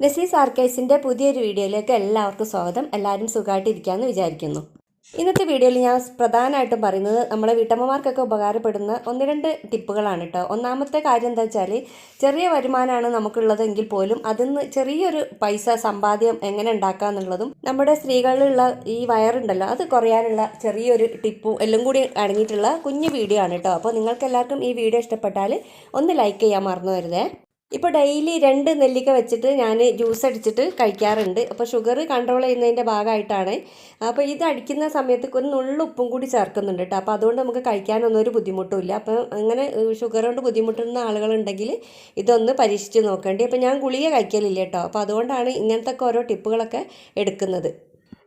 നസീസ് ആർക്കൈസിന്റെ പുതിയൊരു വീഡിയോയിലേക്ക് എല്ലാവർക്കും സ്വാഗതം. എല്ലാവരും സുഖമായിട്ടിരിക്കാമെന്ന് വിചാരിക്കുന്നു. ഇന്നത്തെ വീഡിയോയിൽ ഞാൻ പ്രധാനമായിട്ടും പറയുന്നത് നമ്മളെ വീട്ടമ്മമാർക്കൊക്കെ ഉപകാരപ്പെടുന്ന ഒന്ന് രണ്ട് ടിപ്പുകളാണ് കേട്ടോ. ഒന്നാമത്തെ കാര്യം എന്താ വെച്ചാൽ ചെറിയ വരുമാനമാണ് നമുക്കുള്ളതെങ്കിൽ പോലും അതിൽ നിന്ന് ചെറിയൊരു പൈസ സമ്പാദ്യം എങ്ങനെ ഉണ്ടാക്കുക എന്നുള്ളതും നമ്മുടെ സ്ത്രീകളിലുള്ള ഈ വയറുണ്ടല്ലോ അത് കുറയാനുള്ള ചെറിയൊരു ടിപ്പും എല്ലാം കൂടി അടങ്ങിയിട്ടുള്ള കുഞ്ഞു വീഡിയോ ആണ് കേട്ടോ. അപ്പോൾ നിങ്ങൾക്ക് എല്ലാവർക്കും ഈ വീഡിയോ ഇഷ്ടപ്പെട്ടാൽ ഒന്ന് ലൈക്ക് ചെയ്യാൻ മറന്നു വരുതേ ഇപ്പോൾ ഡെയിലി രണ്ട് നെല്ലിക്ക വെച്ചിട്ട് ഞാൻ ജ്യൂസ് അടിച്ചിട്ട് കഴിക്കാറുണ്ട്. അപ്പോൾ ഷുഗർ കൺട്രോൾ ചെയ്യുന്നതിന്റെ ഭാഗമായിട്ടാണ്. അപ്പോൾ ഇത് അടിക്കുന്ന സമയത്ത് ഒരു നുള്ളു ഉപ്പും കൂടി ചേർക്കുന്നുണ്ട് കേട്ടോ അപ്പോൾ അതുകൊണ്ട് നമുക്ക് കഴിക്കാനൊന്നും ഒരു ബുദ്ധിമുട്ടുമില്ല അപ്പോൾ അങ്ങനെ ഷുഗർ കൊണ്ട് ബുദ്ധിമുട്ടുന്ന ആളുകളുണ്ടെങ്കിൽ ഇതൊന്ന് പരീക്ഷിച്ച് നോക്കേണ്ടി. അപ്പോൾ ഞാൻ ഗുളിക കഴിക്കലില്ല കേട്ടോ അപ്പോൾ അതുകൊണ്ടാണ് ഇങ്ങനത്തെ ഓരോ ടിപ്പുകളൊക്കെ എടുക്കുന്നത്.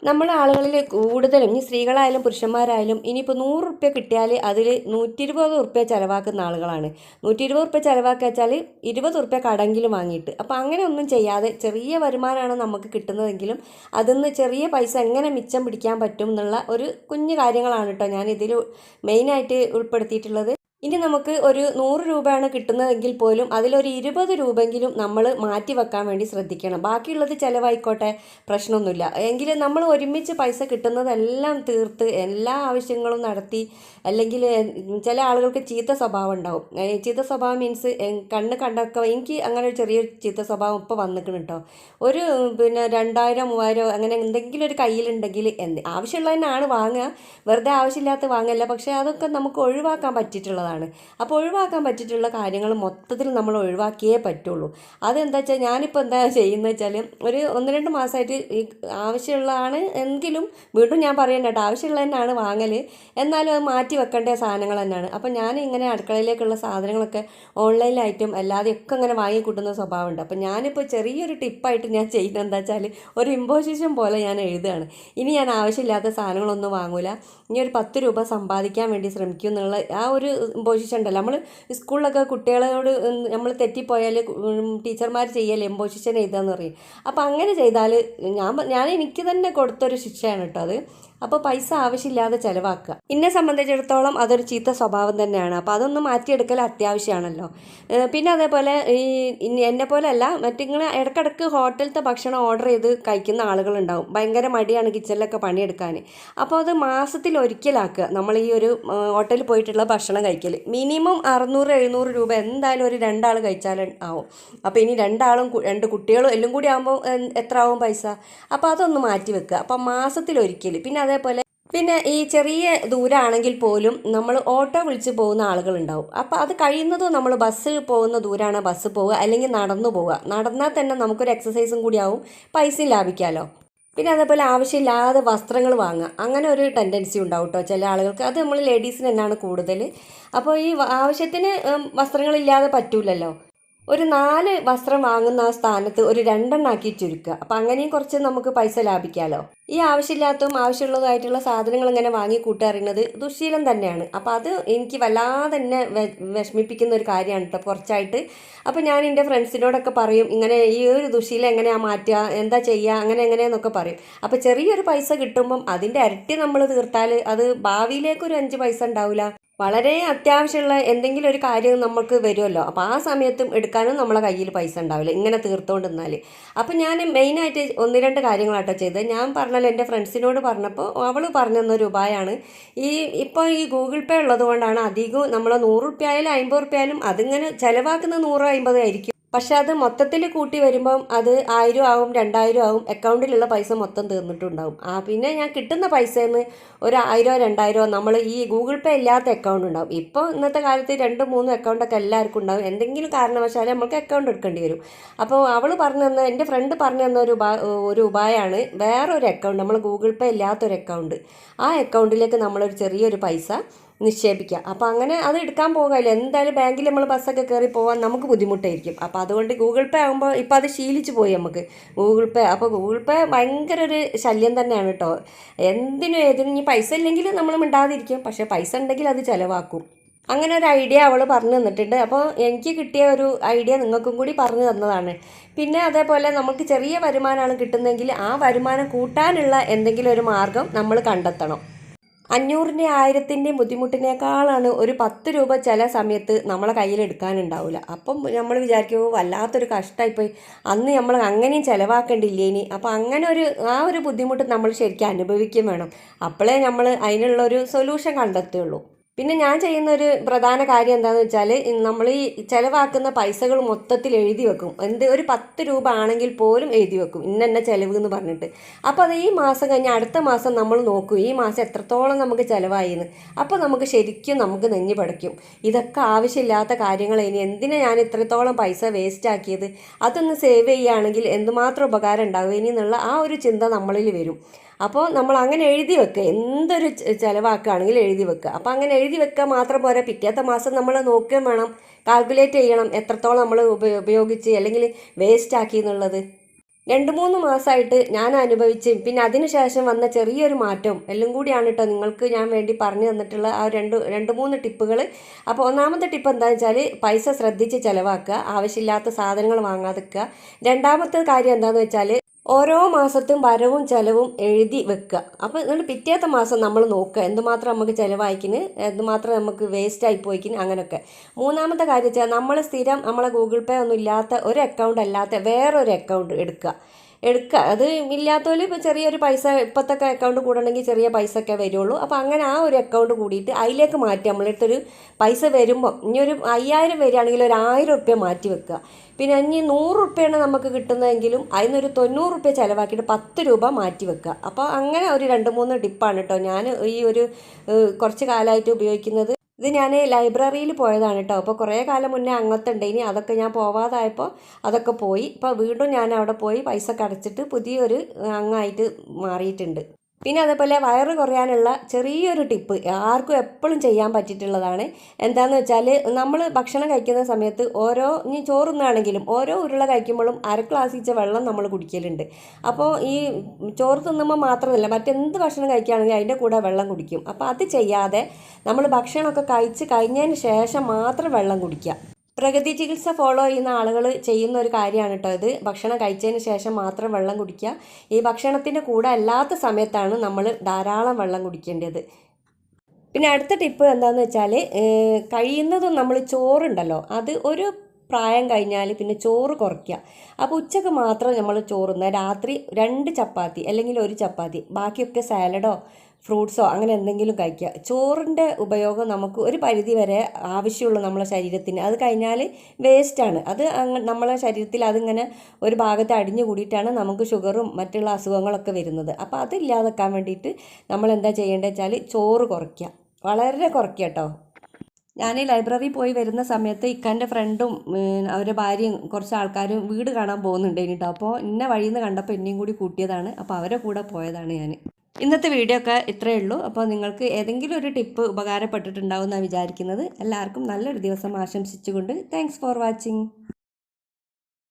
നമ്മൾ ആളുകളിൽ കൂടുതലും ഈ സ്ത്രീകളായാലും പുരുഷന്മാരായാലും ഇനിയിപ്പോൾ നൂറ് റുപ്യ കിട്ടിയാൽ അതിൽ നൂറ്റി ഇരുപത് റുപ്യ ചിലവാക്കുന്ന ആളുകളാണ്. നൂറ്റി ഇരുപത് റുപ്യ ചിലവാക്കിയാൽ വെച്ചാൽ ഇരുപത് റുപ്യ കടങ്കിലും വാങ്ങിയിട്ട്. അപ്പോൾ അങ്ങനെ ഒന്നും ചെയ്യാതെ ചെറിയ വരുമാനമാണ് നമുക്ക് കിട്ടുന്നതെങ്കിലും അതിൽ നിന്ന് ചെറിയ പൈസ എങ്ങനെ മിച്ചം പിടിക്കാൻ പറ്റും എന്നുള്ള ഒരു കുഞ്ഞു കാര്യങ്ങളാണ് കേട്ടോ ഞാൻ ഇതിൽ മെയിനായിട്ട് ഉൾപ്പെടുത്തിയിട്ടുള്ളത്. ഇനി നമുക്ക് ഒരു നൂറ് രൂപയാണ് കിട്ടുന്നതെങ്കിൽ പോലും അതിലൊരു ഇരുപത് രൂപയെങ്കിലും നമ്മൾ മാറ്റി വെക്കാൻ വേണ്ടി ശ്രദ്ധിക്കണം. ബാക്കിയുള്ളത് ചിലവായിക്കോട്ടെ പ്രശ്നമൊന്നുമില്ല. എങ്കിലും നമ്മൾ ഒരുമിച്ച് പൈസ കിട്ടുന്നതെല്ലാം തീർത്ത് എല്ലാ ആവശ്യങ്ങളും നടത്തി അല്ലെങ്കിൽ ചില ആളുകൾക്ക് ചീത്ത സ്വഭാവം ഉണ്ടാവും. ചീത്ത സ്വഭാവം മീൻസ് കണ്ണ് കണ്ടൊക്കെ എനിക്ക് അങ്ങനെ ഒരു ചെറിയൊരു ചീത്ത സ്വഭാവം ഇപ്പോൾ വന്നിട്ടുണ്ട് കേട്ടോ ഒരു പിന്നെ രണ്ടായിരം മൂവായിരം അങ്ങനെ എന്തെങ്കിലും ഒരു കയ്യിലുണ്ടെങ്കിൽ എന്ത് ആവശ്യമുള്ളതിനാണ് വാങ്ങുക. വെറുതെ ആവശ്യമില്ലാത്ത വാങ്ങല്ല. പക്ഷേ അതൊക്കെ നമുക്ക് ഒഴിവാക്കാൻ പറ്റിയിട്ടുള്ളതാണ്. എന്നുള്ളതാണ് അപ്പോൾ ഒഴിവാക്കാൻ പറ്റിയിട്ടുള്ള കാര്യങ്ങൾ മൊത്തത്തിൽ നമ്മൾ ഒഴിവാക്കിയേ പറ്റുള്ളൂ. അതെന്താ വെച്ചാൽ ഞാനിപ്പോൾ എന്താ ചെയ്യുന്നത് വെച്ചാൽ ഒരു ഒന്ന് രണ്ട് മാസമായിട്ട് ഈ ആവശ്യമുള്ളതാണ് എങ്കിലും വീണ്ടും ഞാൻ പറയണ്ട കേട്ടോ. ആവശ്യമുള്ള തന്നെയാണ് വാങ്ങൽ എന്നാലും അത് മാറ്റി വെക്കേണ്ട സാധനങ്ങൾ തന്നെയാണ്. അപ്പോൾ ഞാൻ ഇങ്ങനെ അടുക്കളയിലേക്കുള്ള സാധനങ്ങളൊക്കെ ഓൺലൈനിലായിട്ടും അല്ലാതെ ഒക്കെ അങ്ങനെ വാങ്ങിക്കൂട്ടുന്ന സ്വഭാവമുണ്ട്. അപ്പോൾ ഞാനിപ്പോൾ ചെറിയൊരു ടിപ്പായിട്ട് ഞാൻ ചെയ്യുന്നത് എന്താ വെച്ചാൽ ഒരു ഇമ്പോസിഷൻ പോലെ ഞാൻ എഴുതുകയാണ്. ഇനി ഞാൻ ആവശ്യമില്ലാത്ത സാധനങ്ങളൊന്നും വാങ്ങൂല. ഇനി ഒരു പത്ത് രൂപ സമ്പാദിക്കാൻ വേണ്ടി ശ്രമിക്കും എന്നുള്ള ആ ഒരു എംബോസിഷൻ ഉണ്ടല്ലോ നമ്മൾ സ്കൂളിലൊക്കെ കുട്ടികളോട് നമ്മൾ തെറ്റിപ്പോയാൽ ടീച്ചർമാർ ചെയ്യല്ലേ എംബോസിഷൻ എഴുതാന്ന് പറയും. അപ്പോൾ അങ്ങനെ ചെയ്താൽ ഞാൻ ഞാൻ എനിക്ക് തന്നെ കൊടുത്തൊരു ശിക്ഷയാണ് കേട്ടോ അത്. അപ്പോൾ പൈസ ആവശ്യമില്ലാതെ ചിലവാക്കുക. എന്നെ സംബന്ധിച്ചിടത്തോളം അതൊരു ചീത്ത സ്വഭാവം തന്നെയാണ്. അപ്പോൾ അതൊന്ന് മാറ്റിയെടുക്കൽ അത്യാവശ്യമാണല്ലോ പിന്നെ അതേപോലെ ഈ എന്നെ പോലെയല്ല മറ്റിങ്ങൾ ഇടക്കിടക്ക് ഹോട്ടലിലത്തെ ഭക്ഷണം ഓർഡർ ചെയ്ത് കഴിക്കുന്ന ആളുകളുണ്ടാവും. ഭയങ്കര മടിയാണ് കിച്ചണിലൊക്കെ പണിയെടുക്കാൻ അപ്പോൾ അത് മാസത്തിൽ ഒരിക്കലാക്കുക നമ്മൾ ഈ ഒരു ഹോട്ടലിൽ പോയിട്ടുള്ള ഭക്ഷണം കഴിക്കൽ മിനിമം അറുന്നൂറ് എഴുന്നൂറ് രൂപ എന്തായാലും ഒരു രണ്ടാൾ കഴിച്ചാൽ ആവും. അപ്പോൾ ഇനി രണ്ടാളും രണ്ട് കുട്ടികളും എല്ലാം കൂടി ആകുമ്പോൾ എത്ര ആവും പൈസ? അപ്പോൾ അതൊന്ന് മാറ്റി വെക്കുക അപ്പം മാസത്തിലൊരിക്കൽ പിന്നെ അതേപോലെ പിന്നെ ഈ ചെറിയ ദൂരമാണെങ്കിൽ പോലും നമ്മൾ ഓട്ടോ വിളിച്ച് പോകുന്ന ആളുകളുണ്ടാവും അപ്പോൾ അത് കഴിയുന്നതും നമ്മൾ ബസ് പോകുന്ന ദൂരമാണ് ബസ് പോവുക അല്ലെങ്കിൽ നടന്നു പോവുക. നടന്നാൽ തന്നെ നമുക്കൊരു എക്സസൈസും കൂടി ആവും. പൈസയും ലാഭിക്കാമല്ലോ പിന്നെ അതേപോലെ ആവശ്യമില്ലാതെ വസ്ത്രങ്ങൾ വാങ്ങുക. അങ്ങനെ ഒരു ടെൻഡൻസി ഉണ്ടാവും കേട്ടോ ചില ആളുകൾക്ക്. അത് നമ്മൾ ലേഡീസിന് തന്നെയാണ് കൂടുതൽ അപ്പോൾ ഈ ആവശ്യത്തിന് വസ്ത്രങ്ങളില്ലാതെ പറ്റൂലല്ലോ. ഒരു നാല് വസ്ത്രം വാങ്ങുന്ന ആ സ്ഥാനത്ത് ഒരു രണ്ടെണ്ണാക്കി ചുരുക്കുക. അപ്പം അങ്ങനെയും കുറച്ച് നമുക്ക് പൈസ ലാഭിക്കാമല്ലോ ഈ ആവശ്യമില്ലാത്തതും ആവശ്യമുള്ളതായിട്ടുള്ള സാധനങ്ങൾ ഇങ്ങനെ വാങ്ങി കൂട്ടറിയുന്നത് ദുശീലം തന്നെയാണ്. അപ്പോൾ അത് എനിക്ക് വല്ലാതെ തന്നെ വിഷമിപ്പിക്കുന്ന ഒരു കാര്യമാണ് കേട്ടോ കുറച്ചായിട്ട്. അപ്പോൾ ഞാൻ എന്റെ ഫ്രണ്ട്സിനോടൊക്കെ പറയും ഇങ്ങനെ ഈ ഒരു ദുശീലം എങ്ങനെയാണ് മാറ്റുക? എന്താ ചെയ്യുക അങ്ങനെ എങ്ങനെയെന്നൊക്കെ പറയും. അപ്പോൾ ചെറിയൊരു പൈസ കിട്ടുമ്പം അതിന്റെ ഇരട്ടി നമ്മൾ തീർത്താൽ അത് ഭാവിയിലേക്ക് ഒരു അഞ്ച് പൈസ ഉണ്ടാവില്ല വളരെ അത്യാവശ്യമുള്ള എന്തെങ്കിലും ഒരു കാര്യം നമുക്ക് വരുമല്ലോ. അപ്പോൾ ആ സമയത്തും എടുക്കാനും നമ്മളെ കയ്യിൽ പൈസ ഉണ്ടാവില്ല. ഇങ്ങനെ തീർത്തുകൊണ്ടിരുന്നാൽ അപ്പോൾ ഞാൻ മെയിനായിട്ട് ഒന്ന് രണ്ട് കാര്യങ്ങളാട്ടോ ചെയ്തത്. ഞാൻ പറഞ്ഞല്ലോ എന്റെ ഫ്രണ്ട്സിനോട് പറഞ്ഞപ്പോൾ അവൾ പറഞ്ഞു തന്നൊരു ഉപായമാണ് ഈ ഇപ്പോൾ ഈ ഗൂഗിൾ പേ ഉള്ളത് കൊണ്ടാണ് അധികവും നമ്മൾ നൂറ് റുപ്യ അമ്പത് റുപ്യ ആയാലും അതിങ്ങനെ ചിലവാക്കുന്ന നൂറ് അമ്പത് ആയിരിക്കും. പക്ഷെ അത് മൊത്തത്തിൽ കൂട്ടി വരുമ്പം അത് ആയിരം ആവും രണ്ടായിരം ആവും അക്കൗണ്ടിലുള്ള പൈസ മൊത്തം തീർന്നിട്ടുണ്ടാവും. ആ പിന്നെ ഞാൻ കിട്ടുന്ന പൈസയിൽ ഒരു ആയിരോ രണ്ടായിരോ നമ്മൾ ഈ ഗൂഗിൾ പേ ഇല്ലാത്ത അക്കൗണ്ട് ഉണ്ടാവും. ഇപ്പോൾ ഇന്നത്തെ കാലത്ത് രണ്ട് മൂന്ന് അക്കൗണ്ടൊക്കെ എല്ലാവർക്കും ഉണ്ടാവും. എന്തെങ്കിലും കാരണവശാലും നമുക്ക് അക്കൗണ്ട് എടുക്കേണ്ടി വരും. അപ്പോൾ അവൾ പറഞ്ഞു തന്ന എന്റെ ഫ്രണ്ട് പറഞ്ഞു തന്ന ഒരു ഉപാ ഒരു ഉപായമാണ് വേറൊരു അക്കൗണ്ട് നമ്മൾ ഗൂഗിൾ പേ ഇല്ലാത്തൊരു അക്കൗണ്ട് ആ അക്കൗണ്ടിലേക്ക് നമ്മളൊരു ചെറിയൊരു പൈസ നിക്ഷേപിക്കുക. അപ്പോൾ അങ്ങനെ അത് എടുക്കാൻ പോകില്ല എന്തായാലും ബാങ്കിൽ നമ്മൾ ബസ്സൊക്കെ കയറി പോകാൻ നമുക്ക് ബുദ്ധിമുട്ടായിരിക്കും. അപ്പോൾ അതുകൊണ്ട് ഗൂഗിൾ പേ ആകുമ്പോൾ ഇപ്പോൾ അത് ശീലിച്ച് പോയി നമുക്ക്. ഗൂഗിൾ പേ അപ്പോൾ ഗൂഗിൾ പേ ഭയങ്കര ഒരു ശല്യം തന്നെയാണ് കേട്ടോ എന്തിനും ഏതിനും ഇനി പൈസ ഇല്ലെങ്കിൽ നമ്മൾ മിണ്ടാതിരിക്കും. പക്ഷേ പൈസ ഉണ്ടെങ്കിൽ അത് ചിലവാക്കും. അങ്ങനെ ഒരു ഐഡിയ അവൾ പറഞ്ഞു തന്നിട്ടുണ്ട്. അപ്പോൾ എനിക്ക് കിട്ടിയ ഒരു ഐഡിയ നിങ്ങൾക്കും കൂടി പറഞ്ഞു തന്നതാണ്. പിന്നെ അതേപോലെ നമുക്ക് ചെറിയ വരുമാനമാണ് കിട്ടുന്നതെങ്കിൽ ആ വരുമാനം കൂട്ടാനുള്ള എന്തെങ്കിലും ഒരു മാർഗം നമ്മൾ കണ്ടെത്തണം. അഞ്ഞൂറിന്റെ ആയിരത്തിന്റെ ബുദ്ധിമുട്ടിനേക്കാളാണ് ഒരു പത്ത് രൂപ ചില സമയത്ത് നമ്മളെ കയ്യിൽ എടുക്കാനുണ്ടാവില്ല. അപ്പം നമ്മൾ വിചാരിക്കുമ്പോൾ വല്ലാത്തൊരു കഷ്ടമായിപ്പോയി അന്ന് നമ്മൾ അങ്ങനെയും ചിലവാക്കേണ്ടില്ലേ ഇനി? അപ്പം അങ്ങനെ ഒരു ആ ഒരു ബുദ്ധിമുട്ട് നമ്മൾ ശരിക്കും അനുഭവിക്കും വേണം. അപ്പോഴേ നമ്മൾ അതിനുള്ളൊരു സൊല്യൂഷൻ കണ്ടെത്തുകയുള്ളൂ. പിന്നെ ഞാൻ ചെയ്യുന്ന ഒരു പ്രധാന കാര്യം എന്താണെന്ന് വെച്ചാൽ നമ്മൾ ഈ ചിലവാക്കുന്ന പൈസകൾ മൊത്തത്തിൽ എഴുതി വെക്കും. എന്ത് ഒരു പത്ത് രൂപ ആണെങ്കിൽ പോലും എഴുതി വെക്കും. ഇന്നെന്നെ ചിലവ് എന്ന് പറഞ്ഞിട്ട്. അപ്പോൾ അത് ഈ മാസം കഴിഞ്ഞ് അടുത്ത മാസം നമ്മൾ നോക്കും. ഈ മാസം എത്രത്തോളം നമുക്ക് ചിലവായിന്ന്. അപ്പോൾ നമുക്ക് ശരിക്കും നമുക്ക് നെഞ്ഞു പടയ്ക്കും. ഇതൊക്കെ ആവശ്യമില്ലാത്ത കാര്യങ്ങൾ ഇനി എന്തിനാ ഞാൻ ഇത്രത്തോളം പൈസ വേസ്റ്റ് ആക്കിയത് അതൊന്ന് സേവ് ചെയ്യുകയാണെങ്കിൽ എന്തുമാത്രം ഉപകാരം ഉണ്ടാവും? ഇനി എന്നുള്ള ആ ഒരു ചിന്ത നമ്മളിൽ വരും. അപ്പോൾ നമ്മൾ അങ്ങനെ എഴുതി വെക്കുക എന്തൊരു ചിലവാക്കുകയാണെങ്കിൽ എഴുതി വെക്കുക അപ്പോൾ അങ്ങനെ എഴുതി വെക്കുക മാത്രം പോരാ. പിറ്റേത്തെ മാസം നമ്മൾ നോക്കുകയും വേണം. കാൽക്കുലേറ്റ് ചെയ്യണം. എത്രത്തോളം നമ്മൾ ഉപ- ഉപയോഗിച്ച് അല്ലെങ്കിൽ വേസ്റ്റ് ആക്കി എന്നുള്ളത്. രണ്ട് മൂന്ന് മാസമായിട്ട് ഞാൻ അനുഭവിച്ച് പിന്നെ അതിനുശേഷം വന്ന ചെറിയൊരു മാറ്റം. എല്ലാം കൂടിയാണ് കേട്ടോ നിങ്ങൾക്ക് ഞാൻ വേണ്ടി പറഞ്ഞു തന്നിട്ടുള്ള ആ രണ്ട് രണ്ട് മൂന്ന് ടിപ്പുകൾ അപ്പോൾ ഒന്നാമത്തെ ടിപ്പ് എന്താണെന്ന് വെച്ചാൽ പൈസ ശ്രദ്ധിച്ച് ചിലവാക്കുക. ആവശ്യമില്ലാത്ത സാധനങ്ങൾ വാങ്ങാതിരിക്കുക. രണ്ടാമത്തെ കാര്യം എന്താണെന്ന് വെച്ചാൽ ഓരോ മാസത്തും വരവും ചിലവും എഴുതി വെക്കുക അപ്പോൾ എന്നിട്ട് പിറ്റേത്തെ മാസം നമ്മൾ നോക്കുക എന്തുമാത്രം നമുക്ക് ചിലവായിക്കിന് എന്തുമാത്രം നമുക്ക് വേസ്റ്റ് ആയി പോയിക്കിന് അങ്ങനെയൊക്കെ മൂന്നാമത്തെ കാര്യം വെച്ചാൽ നമ്മൾ സ്ഥിരം നമ്മളെ ഗൂഗിൾ പേ ഒന്നും ഇല്ലാത്ത ഒരു അക്കൗണ്ട് അല്ലാത്ത വേറൊരു അക്കൗണ്ട് എടുക്കുക എടുക്കുക അത് ഇല്ലാത്തവർ ഇപ്പോൾ ചെറിയൊരു പൈസ ഇപ്പോഴത്തെ അക്കൗണ്ട് കൂടണമെങ്കിൽ ചെറിയ പൈസ ഒക്കെ വരുള്ളൂ. അപ്പോൾ അങ്ങനെ ആ ഒരു അക്കൗണ്ട് കൂടിയിട്ട് അതിലേക്ക് മാറ്റി നമ്മളടുത്തൊരു പൈസ വരുമ്പോൾ ഇനി ഒരു അയ്യായിരം വരികയാണെങ്കിൽ ഒരു ആയിരം റുപ്യ മാറ്റി വെക്കുക. പിന്നെ ഇനി നൂറ് റുപ്യാണ് നമുക്ക് കിട്ടുന്നതെങ്കിലും അതിനൊരു തൊണ്ണൂറ് റുപ്യ ചിലവാക്കിയിട്ട് പത്ത് രൂപ മാറ്റി വെക്കുക. അപ്പോൾ അങ്ങനെ ഒരു രണ്ട് മൂന്ന് ടിപ്പാണ് കേട്ടോ ഞാൻ ഈ ഒരു കുറച്ച് കാലമായിട്ട് ഉപയോഗിക്കുന്നത്. ഇത് ഞാൻ ലൈബ്രറിയിൽ പോയതാണ് കേട്ടോ അപ്പോൾ കുറേ കാലം മുന്നേ അങ്ങത്തുണ്ട്. ഇനി അതൊക്കെ ഞാൻ പോവാതായപ്പോൾ അതൊക്കെ പോയി. ഇപ്പോൾ വീണ്ടും ഞാൻ അവിടെ പോയി പൈസ ഒക്കെ അടച്ചിട്ട് പുതിയൊരു അങ്ങായിട്ട് മാറിയിട്ടുണ്ട്. പിന്നെ അതേപോലെ വയറ് കുറയാനുള്ള ചെറിയൊരു ടിപ്പ് ആർക്കും എപ്പോഴും ചെയ്യാൻ പറ്റിയിട്ടുള്ളതാണ്. എന്താണെന്ന് വെച്ചാൽ നമ്മൾ ഭക്ഷണം കഴിക്കുന്ന സമയത്ത് ഓരോ ഇനി ചോറുന്നാണെങ്കിലും ഓരോ ഉരുള കഴിക്കുമ്പോഴും അര ഗ്ലാസ് വെള്ളം നമ്മൾ കുടിക്കലുണ്ട്. അപ്പോൾ ഈ ചോറ് തിന്നുമ്പോൾ മാത്രമല്ല മറ്റെന്ത് ഭക്ഷണം കഴിക്കുകയാണെങ്കിൽ അതിന്റെ കൂടെ വെള്ളം കുടിക്കും. അപ്പോൾ അത് ചെയ്യാതെ നമ്മൾ ഭക്ഷണമൊക്കെ കഴിച്ച് കഴിഞ്ഞതിന് ശേഷം മാത്രം വെള്ളം കുടിക്കുക. പ്രകൃതി ചികിത്സ ഫോളോ ചെയ്യുന്ന ആളുകൾ ചെയ്യുന്ന ഒരു കാര്യമാണ് കേട്ടോ ഇത്. ഭക്ഷണം കഴിച്ചതിന് ശേഷം മാത്രം വെള്ളം കുടിക്കുക. ഈ ഭക്ഷണത്തിന്റെ കൂടെ അല്ലാത്ത സമയത്താണ് നമ്മൾ ധാരാളം വെള്ളം കുടിക്കേണ്ടത്. പിന്നെ അടുത്ത ടിപ്പ് എന്താണെന്ന് വെച്ചാൽ കഴിയുന്നതും നമ്മൾ ചോറുണ്ടല്ലോ അത് ഒരു പ്രായം കഴിഞ്ഞാൽ പിന്നെ ചോറ് കുറയ്ക്കുക. അപ്പോൾ ഉച്ചയ്ക്ക് മാത്രം നമ്മൾ ചോറുന്ന രാത്രി രണ്ട് ചപ്പാത്തി അല്ലെങ്കിൽ ഒരു ചപ്പാത്തി. ബാക്കിയൊക്കെ സാലഡോ ഫ്രൂട്ട്സോ അങ്ങനെ എന്തെങ്കിലും കഴിക്കുക. ചോറിന്റെ ഉപയോഗം നമുക്ക് ഒരു പരിധി വരെ ആവശ്യമുള്ളൂ നമ്മളെ ശരീരത്തിന്. അത് കഴിഞ്ഞാൽ വേസ്റ്റാണ് അത് നമ്മളെ ശരീരത്തിൽ അതിങ്ങനെ ഒരു ഭാഗത്ത് അടിഞ്ഞു കൂടിയിട്ടാണ് നമുക്ക് ഷുഗറും മറ്റുള്ള അസുഖങ്ങളൊക്കെ വരുന്നത്. അപ്പോൾ അതില്ലാതെക്കാൻ വേണ്ടിയിട്ട് നമ്മൾ എന്താ ചെയ്യേണ്ടത് വെച്ചാൽ ചോറ് കുറയ്ക്കുക. വളരെ കുറയ്ക്കുക കേട്ടോ. ഞാൻ ലൈബ്രറി പോയി വരുന്ന സമയത്ത് ഇക്കാന്റെ ഫ്രണ്ടും അവരുടെ ഭാര്യയും കുറച്ച് ആൾക്കാരും വീട് കാണാൻ പോകുന്നുണ്ട് ഇനിട്ടോ അപ്പോൾ ഇന്ന വഴിയിൽ നിന്ന് കണ്ടപ്പോൾ എന്നെയും കൂടി കൂട്ടിയതാണ്. അപ്പോൾ അവരെ കൂടെ പോയതാണ് ഞാൻ ഇന്നത്തെ വീഡിയോ ഒക്കെ ഇത്രയേ ഉള്ളൂ. അപ്പോൾ നിങ്ങൾക്ക് ഏതെങ്കിലും ഒരു ടിപ്പ് ഉപകാരപ്പെട്ടിട്ടുണ്ടാവും എന്നാണ് വിചാരിക്കുന്നത്. എല്ലാവർക്കും നല്ലൊരു ദിവസം ആശംസിച്ചുകൊണ്ട് താങ്ക്സ് ഫോർ വാച്ചിങ്